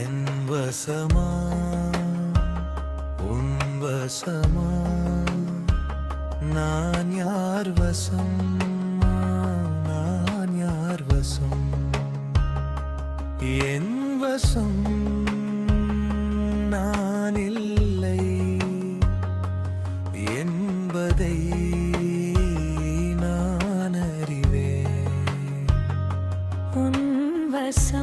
என் வசமா உன் வசமா நான் யார் வசம்? coração.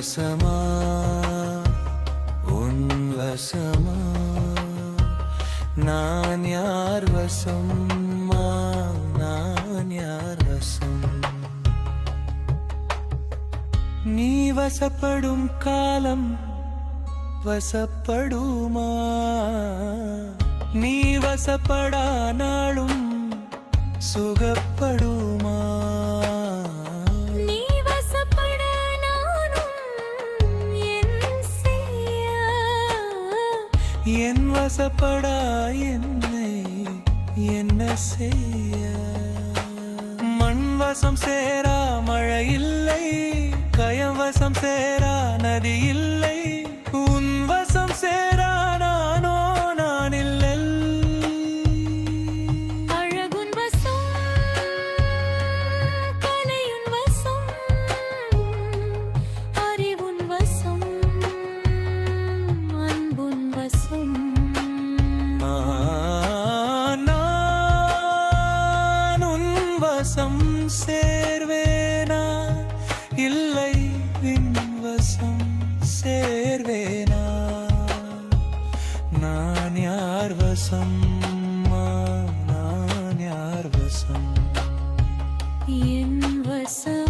வசமா? உன் வசமா? நான் யார் வசம்மா? நான் யார் வசம்? நீ வசப்படும் காலம் வசப்படுமா? நீ வசப்படா சுகப்படும் என் வசப்படா என்னை என்ன செய்ய? மண் வசம் சேரா மழை இல்லை கயவசம் சேரா நதி இல்லை. मान्यार्वसं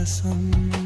lesson.